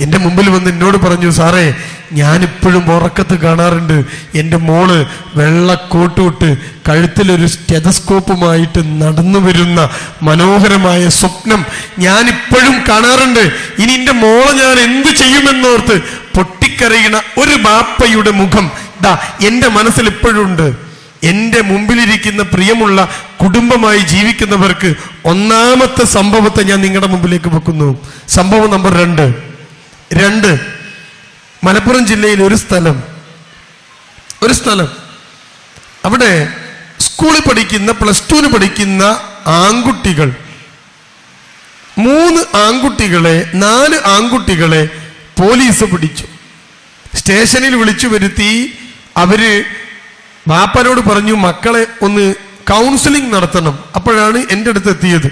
എന്റെ മുമ്പിൽ വന്ന് എന്നോട് പറഞ്ഞു സാറേ ഞാനിപ്പോഴും ഉറക്കത്ത് കാണാറുണ്ട്. എന്റെ മോൾ വെള്ളക്കോട്ടുവിട്ട് കഴുത്തിലൊരു സ്റ്റെതസ്കോപ്പുമായിട്ട് നടന്നു വരുന്ന മനോഹരമായ സ്വപ്നം ഞാനിപ്പോഴും കാണാറുണ്ട്. ഇനി എന്റെ മോളെ ഞാൻ എന്ത് ചെയ്യുമെന്നോർത്ത് പൊട്ടിക്കറിയണ ഒരു ബാപ്പയുടെ മുഖം ദാ എന്റെ മനസ്സിൽ ഇപ്പോഴും ഉണ്ട്. എന്റെ മുമ്പിലിരിക്കുന്ന പ്രിയമുള്ള കുടുംബമായി ജീവിക്കുന്നവർക്ക് ഒന്നാമത്തെ സംഭവത്തെ ഞാൻ നിങ്ങളുടെ മുമ്പിലേക്ക് വെക്കുന്നു. സംഭവം നമ്പർ രണ്ട്. രണ്ട്. മലപ്പുറം ജില്ലയിൽ ഒരു സ്ഥലം. ഒരു സ്ഥലം. അവിടെ സ്കൂളിൽ പഠിക്കുന്ന പ്ലസ് ടുവിന് പഠിക്കുന്ന ആൺകുട്ടികൾ. മൂന്ന് ആൺകുട്ടികളെ നാല് ആൺകുട്ടികളെ പോലീസ് പിടിച്ചു. സ്റ്റേഷനിൽ വിളിച്ചു വരുത്തി. അവർ ബാപ്പനോട് പറഞ്ഞു മക്കളെ ഒന്ന് കൗൺസിലിംഗ് നടത്തണം. അപ്പോഴാണ് എന്റെ അടുത്ത് എത്തിയത്.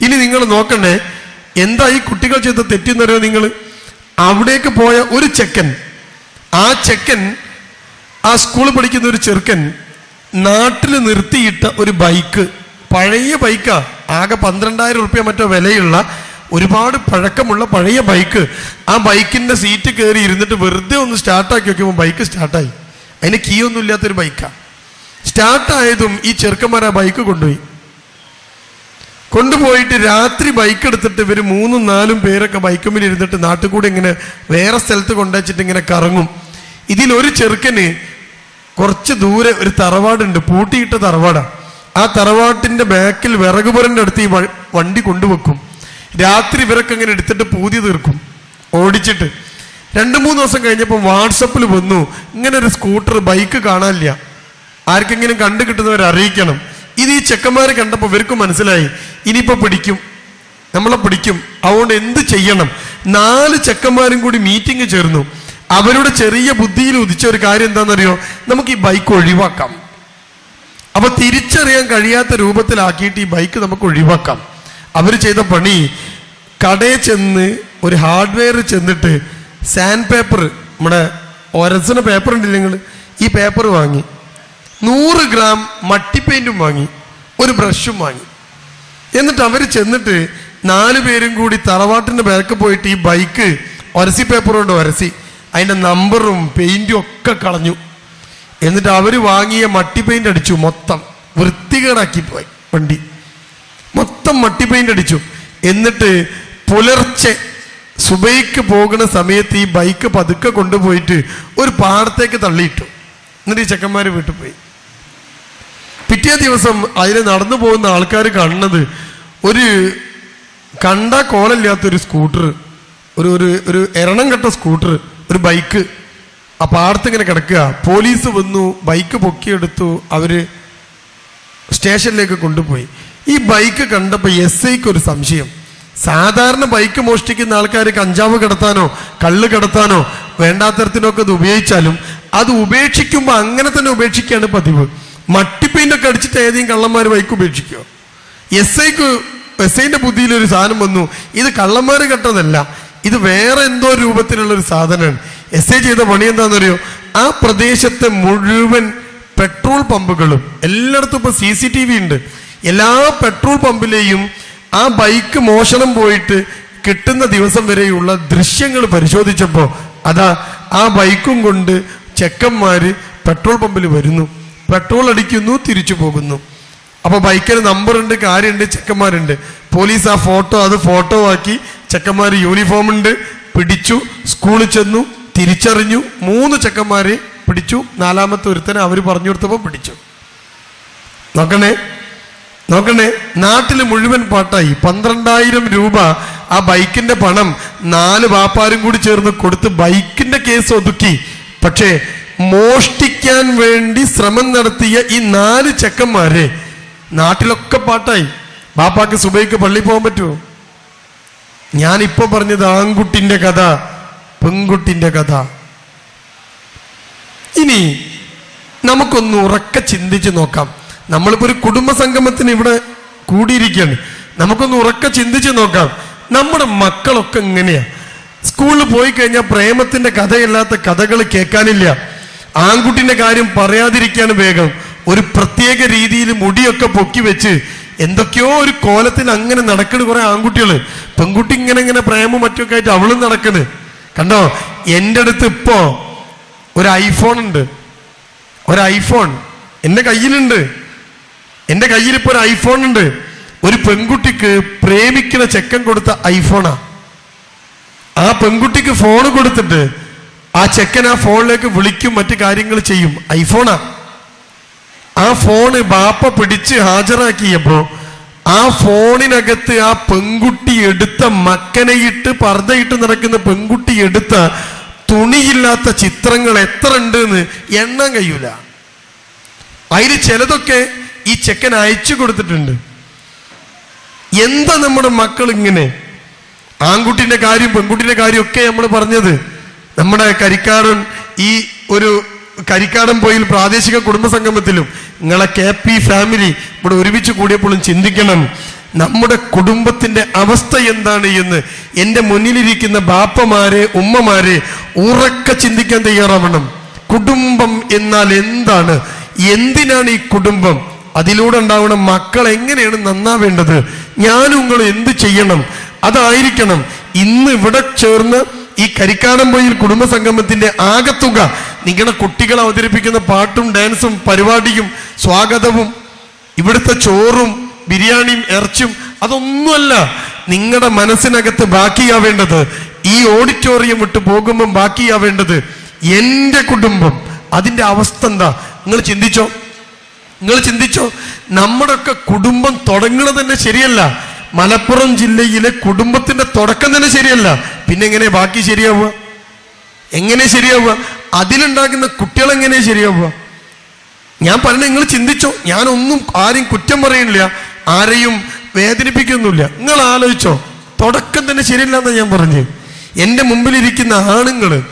ഇനി നിങ്ങൾ നോക്കണ്ടേ എന്താ ഈ കുട്ടികൾ ചെയ്ത തെറ്റിന്നറിയോ നിങ്ങൾ? അവിടേക്ക് പോയ ഒരു ചെക്കൻ ആ ചെക്കൻ ആ സ്കൂളിൽ പഠിക്കുന്ന ഒരു ചെറുക്കൻ നാട്ടിൽ നിർത്തിയിട്ട ഒരു ബൈക്ക് പഴയ ബൈക്കാ ആകെ പന്ത്രണ്ടായിരം റുപ്യ മറ്റോ വിലയുള്ള ഒരുപാട് പഴക്കമുള്ള പഴയ ബൈക്ക് ആ ബൈക്കിന്റെ സീറ്റ് കയറി ഇരുന്നിട്ട് വെറുതെ ഒന്ന് സ്റ്റാർട്ടാക്കി നോക്കിയപ്പോൾ ബൈക്ക് സ്റ്റാർട്ടായി അതിന് കീ ഒന്നും ഇല്ലാത്തൊരു ബൈക്കാണ് സ്റ്റാർട്ടായതും ഈ ചെറുക്കന്മാർ ആ ബൈക്ക് കൊണ്ടുപോയി. കൊണ്ടുപോയിട്ട് രാത്രി ബൈക്ക് എടുത്തിട്ട് ഇവർ മൂന്നും നാലും പേരൊക്കെ ബൈക്കുമ്പിൽ ഇരുന്നിട്ട് നാട്ടിൽ കൂടെ ഇങ്ങനെ വേറെ സ്ഥലത്ത് കൊണ്ടുവച്ചിട്ട് ഇങ്ങനെ കറങ്ങും. ഇതിലൊരു ചെറുക്കന് കുറച്ച് ദൂരെ ഒരു തറവാടുണ്ട് പൂട്ടിയിട്ട തറവാടാ. ആ തറവാട്ടിന്റെ ബാക്കിൽ വിറകുപുരന്റെ അടുത്ത് ഈ വണ്ടി കൊണ്ടുവെക്കും. രാത്രി ഇവരൊക്കെ ഇങ്ങനെ എടുത്തിട്ട് പൂതി തീർക്കും. ഓടിച്ചിട്ട്. രണ്ട് മൂന്ന് ദിവസം കഴിഞ്ഞപ്പോൾ വാട്സപ്പിൽ വന്നു ഇങ്ങനെ ഒരു സ്കൂട്ടർ ബൈക്ക് കാണാനില്ല. ആർക്കെങ്കിലും കണ്ടു കിട്ടുന്നവരെ അറിയിക്കണം. ഇത് ഈ ചെക്കന്മാർ കണ്ടപ്പോൾ ഇവർക്ക് മനസ്സിലായി. ഇനിയിപ്പോൾ പിടിക്കും. നമ്മളെ പിടിക്കും. അതുകൊണ്ട് എന്ത് ചെയ്യണം? നാല് ചെക്കന്മാരും കൂടി മീറ്റിംഗ് ചേർന്നു. അവരുടെ ചെറിയ ബുദ്ധിയിൽ ഉദിച്ച ഒരു കാര്യം എന്താണെന്നറിയോ? നമുക്ക് ഈ ബൈക്ക് ഒഴിവാക്കാം. അപ്പൊ തിരിച്ചറിയാൻ കഴിയാത്ത രൂപത്തിലാക്കിയിട്ട് ഈ ബൈക്ക് നമുക്ക് ഒഴിവാക്കാം. അവർ ചെയ്ത പണി കടയിൽ ചെന്ന് ഒരു ഹാർഡ്വെയർ ചെന്നിട്ട് സാൻഡ് പേപ്പർ നമ്മുടെ ഒരസിന് പേപ്പർ ഉണ്ടല്ലേ നിങ്ങൾ ഈ പേപ്പർ വാങ്ങി. നൂറ് ഗ്രാം മട്ടി പെയിന്റും വാങ്ങി ഒരു ബ്രഷും വാങ്ങി. എന്നിട്ട് അവർ ചെന്നിട്ട് നാല് പേരും കൂടി തറവാട്ടിന്റെ ബാക്ക് പോയിട്ട് ഈ ബൈക്ക് ഒരസി പേപ്പർ കൊണ്ട് ഒരസി അതിന്റെ നമ്പറും പെയിന്റും ഒക്കെ കളഞ്ഞു. എന്നിട്ട് അവർ വാങ്ങിയ മട്ടി പെയിന്റ് അടിച്ചു മൊത്തം. വൃത്തികേടാക്കി പോയി വണ്ടി. മൊത്തം മട്ടി പെയിന്റ് അടിച്ചു. എന്നിട്ട് പുലർച്ചെ സുബൈക്ക് പോകുന്ന സമയത്ത് ഈ ബൈക്ക് പതുക്കെ കൊണ്ടുപോയിട്ട് ഒരു പാടത്തേക്ക് തള്ളിയിട്ടു. എന്നിട്ട് ഈ ചെക്കന്മാർ വീട്ടിൽ പോയി. പിറ്റേ ദിവസം അതിൽ നടന്നു പോകുന്ന ആൾക്കാർ കാണുന്നത് ഒരു കണ്ട കോലല്ലാത്തൊരു സ്കൂട്ടർ ഒരു ഒരു ഒരു എരണം കെട്ട സ്കൂട്ടർ ഒരു ബൈക്ക്. ആ പാടത്ത് ഇങ്ങനെ കിടക്കുക. പോലീസ് വന്നു ബൈക്ക് പൊക്കിയെടുത്തു അവർ സ്റ്റേഷനിലേക്ക് കൊണ്ടുപോയി. ഈ ബൈക്ക് കണ്ടപ്പോൾ എസ് ഐക്ക് ഒരു സംശയം. സാധാരണ ബൈക്ക് മോഷ്ടിക്കുന്ന ആൾക്കാർ കഞ്ചാവ് കിടത്താനോ കള്ള് കിടത്താനോ വേണ്ടാത്തരത്തിനൊക്കെ അത് ഉപയോഗിച്ചാലും അത് ഉപേക്ഷിക്കുമ്പോൾ അങ്ങനെ തന്നെ ഉപേക്ഷിക്കുകയാണ് പതിവ്. മട്ടിപ്പെയിന്റൊക്കെ അടിച്ചിട്ട് ഏതെങ്കിലും കള്ളന്മാർ ബൈക്ക് ഉപേക്ഷിക്കുക എസ് ഐക്ക് എസ് ഐന്റെ ബുദ്ധിയിൽ ഒരു സാധനം വന്നു. ഇത് കള്ളന്മാർ കെട്ടതല്ല. ഇത് വേറെ എന്തോ രൂപത്തിലുള്ള ഒരു സാധനമാണ് എസ് ഐ ചെയ്ത പണി എന്താണെന്നറിയോ ആ പ്രദേശത്തെ മുഴുവൻ പെട്രോൾ പമ്പുകളും എല്ലായിടത്തും ഇപ്പൊ സി സി ടി വി ഉണ്ട്. എല്ലാ പെട്രോൾ പമ്പിലെയും ആ ബൈക്ക് മോഷണം പോയിട്ട് കിട്ടുന്ന ദിവസം വരെയുള്ള ദൃശ്യങ്ങൾ പരിശോധിച്ചപ്പോൾ അതാ ആ ബൈക്കും കൊണ്ട് ചെക്കന്മാര് പെട്രോൾ പമ്പിൽ വരുന്നു. പെട്രോൾ അടിക്കുന്നു തിരിച്ചു പോകുന്നു. അപ്പൊ ബൈക്കിന് നമ്പറുണ്ട് കാര്യമുണ്ട് ചെക്കന്മാരുണ്ട്. പോലീസ് ആ ഫോട്ടോ അത് ഫോട്ടോ ആക്കി ചെക്കന്മാർ യൂണിഫോം ഉണ്ട് പിടിച്ചു സ്കൂളിൽ ചെന്നു തിരിച്ചറിഞ്ഞു. മൂന്ന് ചെക്കന്മാരെ പിടിച്ചു നാലാമത്തെ ഒരുത്തനെ അവർ പറഞ്ഞു കൊടുത്തപ്പോൾ പിടിച്ചു. നോക്കണേ നോക്കണേ നാട്ടിൽ മുഴുവൻ പാട്ടായി. പന്ത്രണ്ടായിരം രൂപ ആ ബൈക്കിന്റെ പണം നാല് വാപ്പാരും കൂടി ചേർന്ന് കൊടുത്ത് ബൈക്കിന്റെ കേസ് ഒതുക്കി. പക്ഷേ മോഷ്ടിക്കാൻ വേണ്ടി ശ്രമം നടത്തിയ ഈ നാല് ചെക്കന്മാരെ നാട്ടിലൊക്കെ പാട്ടായി. ബാപ്പാക്ക് സുബൈക്ക് പള്ളി പോകാൻ പറ്റുമോ? ഞാനിപ്പോ പറഞ്ഞത് ആൺകുട്ടിന്റെ കഥ പെൺകുട്ടിന്റെ കഥ. ഇനി നമുക്കൊന്ന് ഉറക്ക ചിന്തിച്ച് നോക്കാം. നമ്മളിപ്പോ ഒരു കുടുംബ സംഗമത്തിന് ഇവിടെ കൂടിയിരിക്കുകയാണ്. നമുക്കൊന്ന് ഉറക്ക ചിന്തിച്ച് നോക്കാം. നമ്മുടെ മക്കളൊക്കെ ഇങ്ങനെയാ സ്കൂളിൽ പോയി കഴിഞ്ഞാൽ പ്രേമത്തിന്റെ കഥയല്ലാത്ത കഥകൾ കേൾക്കാനില്ല. ആൺകുട്ടിന്റെ കാര്യം പറയാതിരിക്കാണ് വേഗം. ഒരു പ്രത്യേക രീതിയിൽ മുടിയൊക്കെ പൊക്കി വെച്ച് എന്തൊക്കെയോ ഒരു കോലത്തിൽ അങ്ങനെ നടക്കണ് കുറെ ആൺകുട്ടികൾ. പെൺകുട്ടി ഇങ്ങനെ ഇങ്ങനെ പ്രേമം മറ്റൊക്കെ ആയിട്ട് അവളും നടക്കണ്. കണ്ടോ? എന്റെ അടുത്ത് ഇപ്പോ ഒരു ഐഫോൺ ഉണ്ട്. ഒരു ഐഫോൺ. എന്റെ കയ്യിലുണ്ട്. എന്റെ കയ്യിൽ ഇപ്പോൾ ഒരു ഐഫോൺ ഉണ്ട്. ഒരു പെൺകുട്ടിക്ക് പ്രേമിക്കുന്ന ചെക്കൻ കൊടുത്ത ഐഫോണാ. ആ പെൺകുട്ടിക്ക് ഫോൺ കൊടുത്തിട്ട് ആ ചെക്കൻ ആ ഫോണിലേക്ക് വിളിക്കും മറ്റു കാര്യങ്ങൾ ചെയ്യും. ഐഫോണാ. ആ ഫോണ് ബാപ്പ പിടിച്ച് ഹാജരാക്കിയപ്പോ ആ ഫോണിനകത്ത് ആ പെൺകുട്ടി എടുത്ത മക്കനയിട്ട് പർദ്ദയിട്ട് നടക്കുന്ന പെൺകുട്ടി എടുത്ത തുണിയില്ലാത്ത ചിത്രങ്ങൾ എത്ര ഉണ്ട് എന്ന് കഴിയൂല. അതിൽ ചിലതൊക്കെ ഈ ചെക്കൻ അയച്ചു കൊടുത്തിട്ടുണ്ട്. എന്താ നമ്മുടെ മക്കൾ ഇങ്ങനെ? ആൺകുട്ടിന്റെ കാര്യം പെൺകുട്ടിന്റെ കാര്യം ഒക്കെ നമ്മൾ പറഞ്ഞത്. നമ്മുടെ കരിക്കാടൻ ഈ ഒരു കരിക്കാടൻ പോയിൽ പ്രാദേശിക കുടുംബ സംഗമത്തിലും നിങ്ങളെ കെ പി ഫാമിലി ഇവിടെ ഒരുമിച്ച് കൂടിയപ്പോഴും ചിന്തിക്കണം നമ്മുടെ കുടുംബത്തിന്റെ അവസ്ഥ എന്താണ് എന്ന്. എന്റെ മുന്നിലിരിക്കുന്ന ബാപ്പമാരെ ഉമ്മമാരെ ഉറക്ക ചിന്തിക്കാൻ തയ്യാറാവണം. കുടുംബം എന്നാൽ എന്താണ്? എന്തിനാണ് ഈ കുടുംബം? അതിലൂടെ ഉണ്ടാവുന്ന മക്കൾ എങ്ങനെയാണ് നന്നാവേണ്ടത്? ഞാനും നിങ്ങൾ എന്ത് ചെയ്യണം? അതായിരിക്കണം. ഇന്ന് ഇവിടെ ചേർന്ന് ഈ കരിക്കാടംപൊയിൽ കുടുംബ സംഗമത്തിന്റെ ആകത്തുക നിങ്ങളുടെ കുട്ടികൾ അവതരിപ്പിക്കുന്ന പാട്ടും ഡാൻസും പരിപാടിയും സ്വാഗതവും ഇവിടുത്തെ ചോറും ബിരിയാണിയും ഇറച്ചും അതൊന്നുമല്ല നിങ്ങളുടെ മനസ്സിനകത്ത് ബാക്കിയാവേണ്ടത് ഈ ഓഡിറ്റോറിയം വിട്ട് പോകുമ്പം ബാക്കിയാവേണ്ടത് എന്റെ കുടുംബം. അതിന്റെ അവസ്ഥ എന്താ? നിങ്ങൾ ചിന്തിച്ചോ? നിങ്ങൾ ചിന്തിച്ചോ? നമ്മുടെയൊക്കെ കുടുംബം തുടങ്ങുന്നത് തന്നെ ശരിയല്ല. മലപ്പുറം ജില്ലയിലെ കുടുംബത്തിന്റെ തുടക്കം തന്നെ ശരിയല്ല. പിന്നെ എങ്ങനെ ബാക്കി ശരിയാവുക? എങ്ങനെ ശരിയാവുക? അതിലുണ്ടാക്കുന്ന കുട്ടികൾ എങ്ങനെ ശരിയാവുക? ഞാൻ പറഞ്ഞ നിങ്ങൾ ചിന്തിച്ചോ? ഞാനൊന്നും ആരെയും കുറ്റം പറയുന്നില്ല ആരെയും വേദനിപ്പിക്കുന്നില്ല നിങ്ങൾ ആലോചിച്ചോ. തുടക്കം തന്നെ ശരിയല്ല എന്നാണ് ഞാൻ പറഞ്ഞു എന്റെ മുമ്പിലിരിക്കുന്ന ആണുങ്ങൾ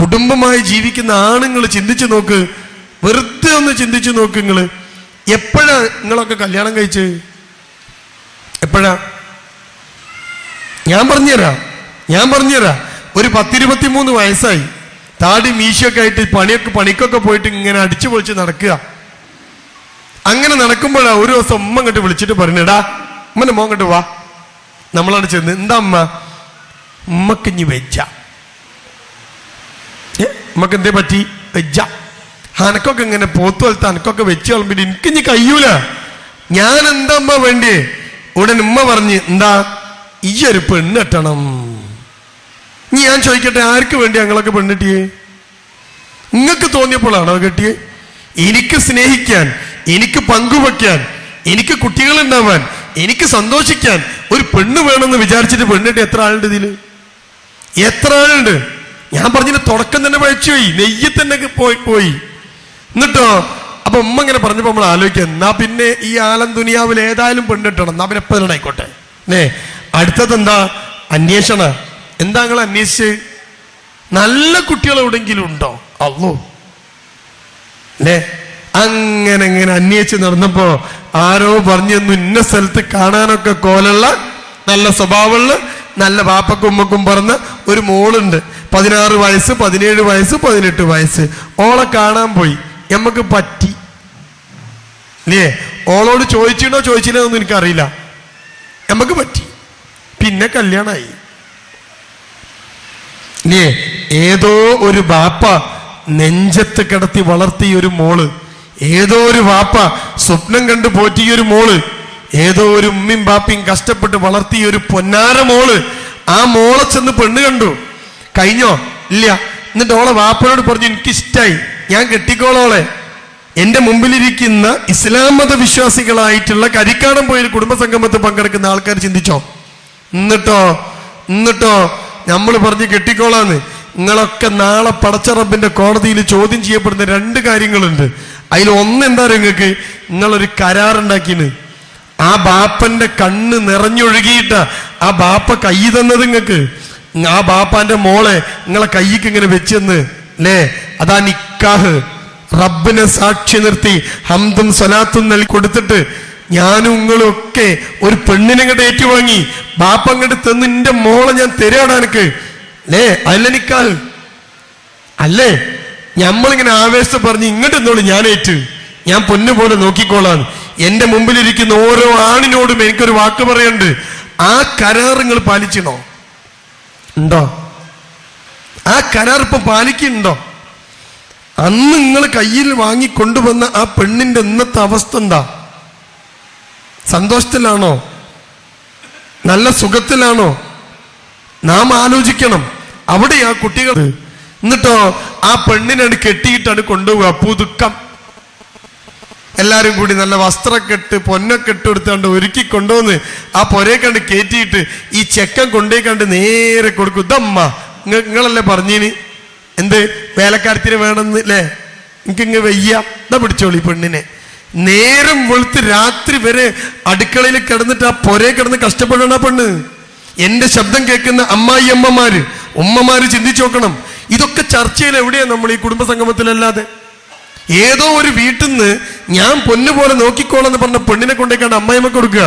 കുടുംബമായി ജീവിക്കുന്ന ആണുങ്ങൾ ചിന്തിച്ചു നോക്ക്. വെറുതെ ഒന്ന് ചിന്തിച്ചു നോക്ക് നിങ്ങൾ എപ്പോഴാണ് നിങ്ങളൊക്കെ കല്യാണം കഴിച്ച് എപ്പോഴാ? ഞാൻ പറഞ്ഞുതരാം. ഞാൻ പറഞ്ഞുതരാം. ഒരു പത്തിരുപത്തി മൂന്ന് വയസ്സായി. താടി മീശയൊക്കെ ആയിട്ട് പണിയൊക്കെ പണിക്കൊക്കെ പോയിട്ട് ഇങ്ങനെ അടിച്ചു പൊളിച്ച് നടക്കുക. അങ്ങനെ നടക്കുമ്പോഴാ ഒരു ദിവസം ഉമ്മ അങ്ങോട്ട് വിളിച്ചിട്ട് പറഞ്ഞടാ ഉമ്മന്റെ മോൻ കണ്ടു വാ. നമ്മളാണ് ചെന്ന് എന്താ അമ്മ ഉമ്മക്കിഞ്ഞ് ഏ ഉമ്മക്ക് എന്തേ പറ്റി? വെജ അനക്കൊക്കെ ഇങ്ങനെ പോത്തു വലത്ത് അനക്കൊക്കെ വെച്ച് കളമ്പിട്ട് എനിക്കിഞ്ഞ് കഴിയൂല ഞാൻ എന്താ അമ്മ വേണ്ടിയേ? ഉടൻ ഉമ്മ പറഞ്ഞ് എന്താ ഈ ഒരു പെണ്ണെട്ടണം ഞാൻ ചോദിക്കട്ടെ ആർക്ക് വേണ്ടി ഞങ്ങളൊക്കെ പെണ്ണിട്ടിയേ നിങ്ങൾക്ക് തോന്നിയപ്പോഴാണോ കെട്ടിയേ? എനിക്ക് സ്നേഹിക്കാൻ എനിക്ക് പങ്കുവെക്കാൻ എനിക്ക് കുട്ടികൾ ഉണ്ടാവാൻ എനിക്ക് സന്തോഷിക്കാൻ ഒരു പെണ്ണ് വേണമെന്ന് വിചാരിച്ചിട്ട് പെണ്ണിട്ട് എത്ര ആളുണ്ട് ഇതിൽ? എത്ര ആളുണ്ട്? ഞാൻ പറഞ്ഞിട്ട് തുടക്കം തന്നെ പഴിച്ചുപോയി നെയ്യ് തന്നെ പോയി പോയി. എന്നിട്ടോ അപ്പൊ ഉമ്മ ഇങ്ങനെ പറഞ്ഞപ്പോ നമ്മൾ ആലോചിക്കുക എന്നാ പിന്നെ ഈ ആലം ദുനിയാവിൽ ഏതായാലും പെണ്ണിട്ടണം എന്നാ പിന്നെ എപ്പോഴും ആയിക്കോട്ടെ. ഏ അടുത്തത് എന്താ? അന്വേഷണ. എന്താ നിങ്ങൾ അന്വേഷിച്ച്? നല്ല കുട്ടികൾ എവിടെങ്കിലും ഉണ്ടോ? അല്ലോ അല്ലേ അങ്ങനെ ഇങ്ങനെ അന്വേഷിച്ച് നടന്നപ്പോ ആരോ പറഞ്ഞു ഇന്ന സ്ഥലത്ത് കാണാനൊക്കെ കോലുള്ള നല്ല സ്വഭാവമുള്ള നല്ല വാപ്പക്കും ഉമ്മക്കും പറഞ്ഞ ഒരു മോളുണ്ട്. പതിനാറ് വയസ്സ് പതിനേഴ് വയസ്സ് പതിനെട്ട് വയസ്സ്. ഓളെ കാണാൻ പോയി. നമുക്ക് പറ്റി. ഇല്ലേ ഓളോട് ചോദിച്ചിട്ടോ ചോദിച്ചില്ലെന്നൊന്നും എനിക്കറിയില്ല. നമുക്ക് പറ്റി. പിന്നെ കല്യാണമായി ഇല്ലേ ഏതോ ഒരു ബാപ്പ നെഞ്ചത്ത് കിടത്തി വളർത്തിയ ഒരു മോൾ. ഏതോ ഒരു വാപ്പ സ്വപ്നം കണ്ട് പോറ്റിയ ഒരു മോൾ. ഏതോ ഒരു ഉമ്മയും ബാപ്പയും കഷ്ടപ്പെട്ട് വളർത്തിയ ഒരു പൊന്നാര മോൾ. ആ മോളെ ചെന്ന് പെണ്ണ് കണ്ടു. കഴിഞ്ഞോ? ഇല്ല. എന്നിട്ട് ഓളെ വാപ്പനോട് പറഞ്ഞു എനിക്ക് ഇഷ്ടായി ഞാൻ കെട്ടിക്കോളോളെ എന്റെ മുമ്പിലിരിക്കുന്ന ഇസ്ലാം മത വിശ്വാസികളായിട്ടുള്ള കരിക്കാടം പോയൊരു കുടുംബസംഗമത്തിൽ പങ്കെടുക്കുന്ന ആൾക്കാർ ചിന്തിച്ചോ? എന്നിട്ടോ എന്നിട്ടോ നമ്മൾ പറഞ്ഞ് കെട്ടിക്കോളാന്ന്. നിങ്ങളൊക്കെ നാളെ പടച്ച റബ്ബിന്റെ കോടതിയിൽ ചോദ്യം ചെയ്യപ്പെടുന്ന രണ്ട് കാര്യങ്ങളുണ്ട്. അതിൽ ഒന്ന് എന്താ നിങ്ങൾക്ക്? നിങ്ങളൊരു കരാറുണ്ടാക്കിന് ആ ബാപ്പന്റെ കണ്ണ് നിറഞ്ഞൊഴുകിയിട്ട ആ ബാപ്പ കൈ തന്നത് നിങ്ങൾക്ക്. ആ ബാപ്പാന്റെ മോളെ നിങ്ങളെ കൈക്ക് ഇങ്ങനെ വെച്ചെന്ന്. അല്ലേ അതാ നിക്കാഹ്. റബ്ബിനെ സാക്ഷി നിർത്തി ഹംദും സ്വലാത്തും നൽകി കൊടുത്തിട്ട് ഞാനും നിങ്ങളും ഒക്കെ ഒരു പെണ്ണിനെ കണ്ട് ഏറ്റുവാങ്ങി. ബാപ്പങ്ങട് തന്ന് നിന്റെ മോളെ ഞാൻ തരാടാ എനിക്ക്. അല്ലേ അല്ലെനിക്കാൽ അല്ലേ? നമ്മളിങ്ങനെ ആവേശം പറഞ്ഞ് ഇങ്ങോട്ട് എന്നോളൂ ഞാൻ ഏറ്റു. ഞാൻ പൊന്നു പോലെ നോക്കിക്കോളാം. എന്റെ മുമ്പിലിരിക്കുന്ന ഓരോ ആണിനോടും എനിക്കൊരു വാക്ക് പറയണ്ട്. ആ കരാർ നിങ്ങൾ പാലിച്ചിണോ? ഉണ്ടോ? ആ കരാർ ഇപ്പൊ പാലിക്കുന്നുണ്ടോ? അന്ന് നിങ്ങൾ കയ്യിൽ വാങ്ങിക്കൊണ്ടുവന്ന ആ പെണ്ണിന്റെ ഇന്നത്തെ അവസ്ഥ എന്താ? സന്തോഷത്തിലാണോ? നല്ല സുഖത്തിലാണോ? നാം ആലോചിക്കണം. അവിടെ ആ കുട്ടികൾ. എന്നിട്ടോ ആ പെണ്ണിനട് കെട്ടിയിട്ടാണ് കൊണ്ടുപോവുക. പുതുക്കം എല്ലാരും കൂടി നല്ല വസ്ത്രമൊക്കെ ഇട്ട് പൊന്നൊക്കെ ഇട്ട് കൊടുത്താണ്ട് ഒരുക്കി കൊണ്ടുവന്ന് ആ പൊരയെ കണ്ട് കയറ്റിയിട്ട് ഈ ചെക്കൻ കൊണ്ടേ കണ്ട് നേരെ കൊടുക്കും. ഇതമ്മ നിങ്ങ- നിങ്ങളല്ലേ പറഞ്ഞിന്? എന്ത്? വേലക്കാരത്തിന് വേണമെന്ന് അല്ലേ എനിക്ക് ഇങ്ങ് വയ്യ. ഇതാ പിടിച്ചോളി പെണ്ണിനെ. നേരം വെളുത്ത് രാത്രി വരെ അടുക്കളയിൽ കിടന്നിട്ട് ആ പൊരയെ കിടന്ന് കഷ്ടപ്പെടണ പെണ്ണ്. എന്റെ ശബ്ദം കേൾക്കുന്ന അമ്മായി അമ്മമാര് ഉമ്മമാര് ചിന്തിച്ചു നോക്കണം. ഇതൊക്കെ ചർച്ചയിൽ എവിടെയാണ് നമ്മൾ ഈ കുടുംബ സംഗമത്തിലല്ലാതെ ഏതോ ഒരു വീട്ടിൽ നിന്ന് ഞാൻ പൊന്നുപോലെ നോക്കിക്കോളെന്ന് പറഞ്ഞ പെണ്ണിനെ കൊണ്ടേക്കാണ്ട് അമ്മായിമ്മ കൊടുക്കുക.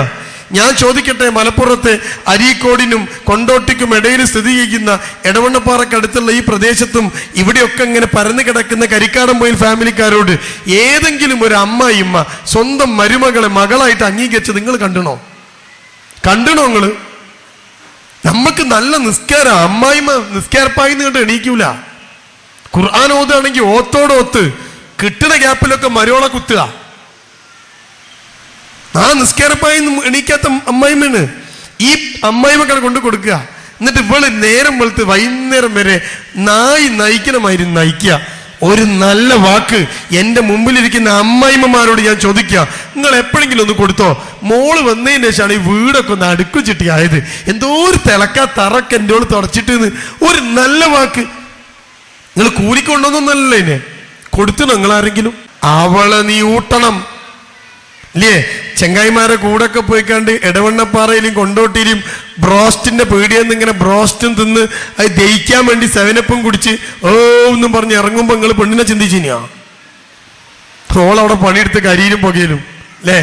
ഞാൻ ചോദിക്കട്ടെ മലപ്പുറത്തെ അരീക്കോടിനും കൊണ്ടോട്ടിക്കും ഇടയിൽ സ്ഥിതി ചെയ്യുന്ന എടവണ്ണപ്പാറക്കടുത്തുള്ള ഈ പ്രദേശത്തും ഇവിടെയൊക്കെ ഇങ്ങനെ പരന്നു കിടക്കുന്ന കരിക്കാടൻ പോയിൽ ഫാമിലിക്കാരോട് ഏതെങ്കിലും ഒരു അമ്മായിമ്മ സ്വന്തം മരുമകളെ മകളായിട്ട് അംഗീകരിച്ച് നിങ്ങൾ കണ്ടണോ? കണ്ടണോ നിങ്ങൾ? നമുക്ക് നല്ല നിസ്കാര അമ്മായിമ്മ നിസ്കാരപ്പായി കണ്ട് എണീക്കൂല. ഖുർആൻ ഓതാണെങ്കിൽ ഓത്തോടൊത്ത് കിട്ടുന്ന ഗ്യാപ്പിലൊക്കെ മരോളെ കുത്തുക. ആ നിസ്കാരപ്പായി എണീക്കാത്ത അമ്മായിമ്മയാണ് ഈ അമ്മായിമക്കളെ കൊണ്ട് കൊടുക്കുക. എന്നിട്ട് ഇവൾ നേരം വെളുത്ത് വൈകുന്നേരം വരെ നായി നയിക്കണമായിരുന്നു നയിക്കുക. ഒരു നല്ല വാക്ക് എന്റെ മുമ്പിലിരിക്കുന്ന അമ്മായിമ്മമാരോട് ഞാൻ ചോദിക്കുക. നിങ്ങൾ എപ്പോഴെങ്കിലും ഒന്ന് കൊടുത്തോ? മോൾ വന്നതിന് ശേഷമാണ് ഈ വീടൊക്കെ ഒന്ന് അടുക്കു ചിട്ടിയായത് എന്തോ ഒരു തിളക്കാ തറക്ക് എന്റെ ഓൾ തുടച്ചിട്ട് ഒരു നല്ല വാക്ക്. നിങ്ങൾ കൂലിക്കൊണ്ടോന്നൊന്നല്ലേ ഇതിനെ കൊടുത്തു നിങ്ങൾ ആരെങ്കിലും അവളെ നീ ഊട്ടണം. ഇല്ലേ? ചെങ്ങായിമാരെ കൂടെ പോയി കണ്ട് ഇടവണ്ണപ്പാറയിലും കൊണ്ടോട്ടിയിലും ബ്രോസ്റ്റിന്റെ പീടിയെന്ന് ഇങ്ങനെ ബ്രോസ്റ്റും തിന്ന് അത് ദഹിക്കാൻ വേണ്ടി സെവനപ്പും കുടിച്ച് ഓ എന്നും പറഞ്ഞ് ഇറങ്ങുമ്പോ നിങ്ങൾ പെണ്ണിനെ ചിന്തിച്ചിനിയാ? ട്രോൾ അവിടെ പണിയെടുത്ത് കരിയിലും പുകയിലും അല്ലേ?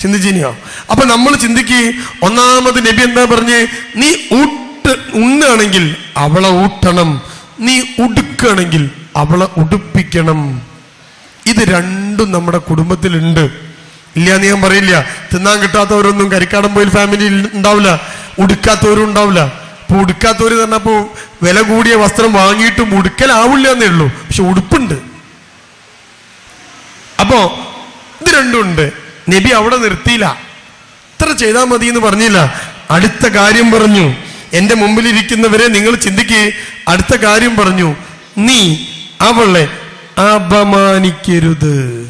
ചിന്തിച്ചിനിയോ? അപ്പൊ നമ്മൾ ചിന്തിക്ക് ഒന്നാമത് നബി എന്താ പറഞ്ഞ്? നീ ഊട്ട് ഉണ്ണാണെങ്കിൽ അവളെ ഊട്ടണം നീ ഉടുക്കുകയാണെങ്കിൽ അവളെ ഉടുപ്പിക്കണം. ഇത് രണ്ടും നമ്മുടെ കുടുംബത്തിലുണ്ട്. ഇല്ല എന്ന് ഞാൻ പറയില്ല. തിന്നാൻ കിട്ടാത്തവരൊന്നും കരിക്കാടമ്പോയിൽ ഫാമിലി ഉണ്ടാവില്ല. ഉടുക്കാത്തവരും ഉണ്ടാവില്ല. അപ്പൊ ഉടുക്കാത്തവര് പറഞ്ഞപ്പോ വില കൂടിയ വസ്ത്രം വാങ്ങിയിട്ടും ഉടുക്കലാവില്ല എന്നേ ഉള്ളൂ. പക്ഷെ ഉടുപ്പുണ്ട്. അപ്പോ ഇത് രണ്ടും ഉണ്ട്. നബി അവിടെ നിർത്തിയില്ല. ഇത്ര ചെയ്താൽ മതി എന്ന് പറഞ്ഞില്ല. അടുത്ത കാര്യം പറഞ്ഞു. എന്റെ മുമ്പിലിരിക്കുന്നവരെ നിങ്ങൾ ചിന്തിക്ക്. അടുത്ത കാര്യം പറഞ്ഞു. നീ അവളെ അപമാനിക്കരുത്.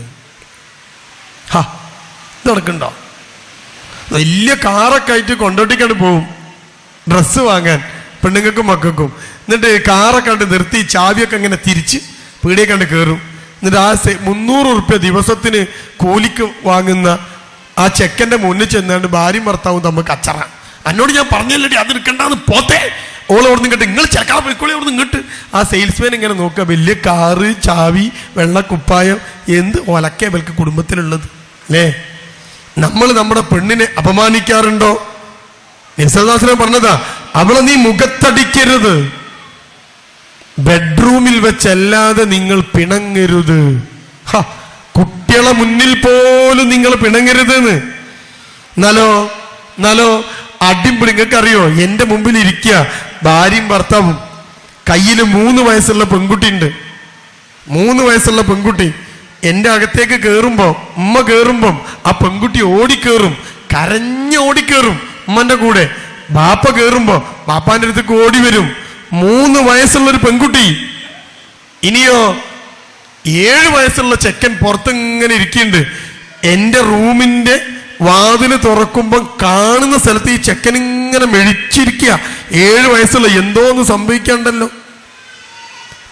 ഹാ. നടക്കണ്ടോ? വലിയ കാറൊക്കെ ആയിട്ട് കൊണ്ടോട്ടിക്കാണ്ട് പോവും. ഡ്രസ്സ് വാങ്ങാൻ പെണ്ണുങ്ങൾക്കും മക്കൾക്കും. എന്നിട്ട് കാറൊക്കെ കണ്ട് നിർത്തി ചാവിയൊക്കെ ഇങ്ങനെ തിരിച്ച് പീടിയെ കണ്ട് കയറും എന്നിട്ട് ആ മുന്നൂറ് ഉറുപ്യ ദിവസത്തിന് കൂലിക്ക് വാങ്ങുന്ന ആ ചെക്കന്റെ മുന്നിൽ ചെന്നാണ്ട് ഭാര്യയും ഭർത്താവും തമ്മിൽ കച്ചറ. എന്നോട് ഞാൻ പറഞ്ഞില്ലടി അത് എടുക്കണ്ടെന്ന് പോത്തേ. ഓൾ അവിടെ നിന്ന് നിങ്ങൾ ചെക്കാ പോയിക്കോളി അവിടെ നിന്ന് ഇങ്ങോട്ട്. ആ സെയിൽസ്മാൻ ഇങ്ങനെ നോക്കുക വലിയ കാറ് ചാവി വെള്ള കുപ്പായം എന്ത് ഒലക്കേ ഇവർക്ക് കുടുംബത്തിലുള്ളത്? അല്ലേ? നമ്മൾ നമ്മുടെ പെണ്ണിനെ അപമാനിക്കാറുണ്ടോ? നിസദാസനെ പറഞ്ഞതാ അവളെ നീ മുഖത്തടിക്കരുത്. ബെഡ്റൂമിൽ വെച്ചല്ലാതെ നിങ്ങൾ പിണങ്ങരുത്. കുട്ടികളെ മുന്നിൽ പോലും നിങ്ങൾ പിണങ്ങരുത് എന്ന് എന്നാലോ എന്നാലോ അടിപിടി നിങ്ങൾക്ക് അറിയോ എന്റെ മുമ്പിൽ ഇരിക്കുക ഭാര്യയും ഭർത്താവും. കയ്യിൽ മൂന്ന് വയസ്സുള്ള പെൺകുട്ടി ഉണ്ട് മൂന്ന് വയസ്സുള്ള പെൺകുട്ടി. എന്റെ അകത്തേക്ക് കേറുമ്പോ ഉമ്മ കയറുമ്പം ആ പെൺകുട്ടി ഓടിക്കേറും കരഞ്ഞ് ഓടിക്കേറും ഉമ്മന്റെ കൂടെ. ബാപ്പ കേറുമ്പോ ബാപ്പാന്റെ അടുത്തേക്ക് ഓടി വരും. മൂന്ന് വയസ്സുള്ള ഒരു പെൺകുട്ടി. ഇനിയോ ഏഴ് വയസ്സുള്ള ചെക്കൻ പുറത്തിങ്ങനെ ഇരിക്കുന്നുണ്ട്. എന്റെ റൂമിന്റെ വാതിൽ തുറക്കുമ്പോൾ കാണുന്ന സ്ഥലത്ത് ഈ ചെക്കൻ ഇങ്ങനെ മെഴിച്ചിരിക്കുക. ഏഴ് വയസ്സുള്ള എന്തോ ഒന്ന് സംഭവിക്കാണ്ടല്ലോ?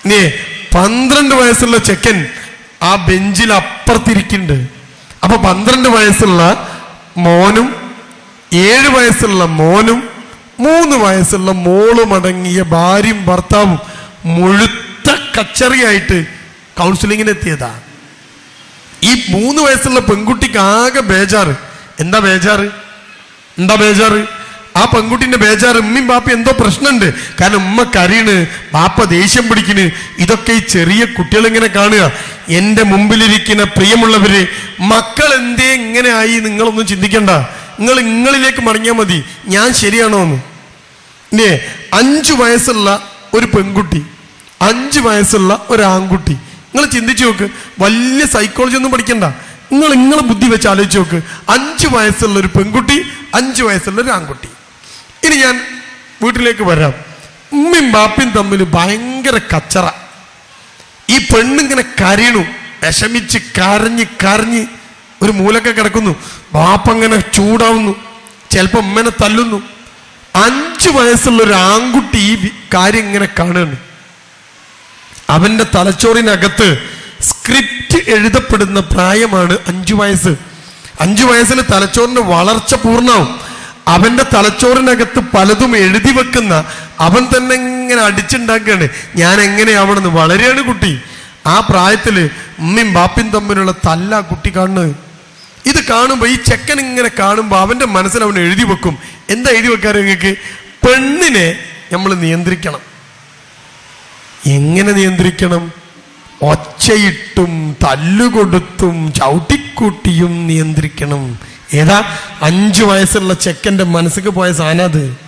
നീ പന്ത്രണ്ട് വയസ്സുള്ള ചെക്കൻ ആ ബെഞ്ചിൽ അപ്പുറത്തിരിക്കുന്നുണ്ട്. അപ്പൊ പന്ത്രണ്ട് വയസ്സുള്ള മോനും ഏഴ് വയസ്സുള്ള മോനും മൂന്ന് വയസ്സുള്ള മോളും അടങ്ങിയ ഭാര്യയും ഭർത്താവും മുഴുത്ത കച്ചറിയായിട്ട് കൗൺസിലിങ്ങിന് എത്തിയതാ. ഈ മൂന്ന് വയസ്സുള്ള പെൺകുട്ടിക്ക് ആകെ ബേജാറ്. എന്താ ബേജാറ്? എന്താ ബേജാറ്? ആ പെൺകുട്ടിന്റെ ബേജാറ് ഉമ്മയും ബാപ്പ എന്തോ പ്രശ്നമുണ്ട്. കാരണം ഉമ്മ കരീണ് ബാപ്പ ദേഷ്യം പിടിക്കണ്. ഇതൊക്കെ ഈ ചെറിയ കുട്ടികൾ ഇങ്ങനെ കാണുക. എന്റെ മുമ്പിലിരിക്കുന്ന പ്രിയമുള്ളവര് മക്കൾ എന്തേ ഇങ്ങനെ ആയി നിങ്ങളൊന്നും ചിന്തിക്കണ്ട. നിങ്ങൾ നിങ്ങളിലേക്ക് മടങ്ങിയാൽ മതി. ഞാൻ ശരിയാണോ എന്ന്. ഇല്ലേ? അഞ്ചു വയസ്സുള്ള ഒരു പെൺകുട്ടി അഞ്ചു വയസ്സുള്ള ഒരു ആൺകുട്ടി. നിങ്ങൾ ചിന്തിച്ചു നോക്ക്. വലിയ സൈക്കോളജി ഒന്നും പഠിക്കണ്ട. നിങ്ങൾ നിങ്ങളെ ബുദ്ധി വെച്ച് ആലോചിച്ച് നോക്ക്. അഞ്ചു വയസ്സുള്ള ഒരു പെൺകുട്ടി അഞ്ചു വയസ്സുള്ള ഒരു ആൺകുട്ടി. ഇനി ഞാൻ വീട്ടിലേക്ക് വരാം. ഉമ്മയും ബാപ്പയും തമ്മിൽ ഭയങ്കര കച്ചറ. ഈ പെണ്ണിങ്ങനെ കരയണു. വിഷമിച്ച് കരഞ്ഞ് കരഞ്ഞ് ഒരു മൂലൊക്കെ കിടക്കുന്നു. ബാപ്പ അങ്ങനെ ചൂടാവുന്നു. ചിലപ്പോൾ ഉമ്മനെ തല്ലുന്നു. അഞ്ചു വയസ്സുള്ള ഒരു ആൺകുട്ടി ഈ കാര്യം ഇങ്ങനെ കാണുന്നു. അവന്റെ തലച്ചോറിനകത്ത് സ്ക്രിപ്റ്റ് എഴുതപ്പെടുന്ന പ്രായമാണ് അഞ്ചു വയസ്സ്. അഞ്ചു വയസ്സിന് തലച്ചോറിന്റെ വളർച്ച പൂർണമാവും. അവന്റെ തലച്ചോറിനകത്ത് പലതും എഴുതി വെക്കുന്ന അവൻ തന്നെ ഇങ്ങനെ അടിച്ചുണ്ടാക്കുകയാണ്. ഞാൻ എങ്ങനെയാവണമെന്ന് വളരെയാണ് കുട്ടി. ആ പ്രായത്തിൽ ഉമ്മയും ബാപ്പയും തമ്മിലുള്ള തല്ല കുട്ടി കാണുന്നത്. ഇത് കാണുമ്പോ ഈ ചെക്കൻ ഇങ്ങനെ കാണുമ്പോ അവന്റെ മനസ്സിൽ അവൻ എഴുതി വെക്കും. എന്താ എഴുതി വെക്കാറ് നിങ്ങൾക്ക്? പെണ്ണിനെ നമ്മൾ നിയന്ത്രിക്കണം. എങ്ങനെ നിയന്ത്രിക്കണം? ഒച്ചയിട്ടും തല്ലുകൊടുത്തും ചവിട്ടിക്കൂട്ടിയും നിയന്ത്രിക്കണം. ഏതാ? അഞ്ചു വയസ്സുള്ള ചെക്കന്റെ മനസ്സിക്ക് പോയ സാധനം അത്.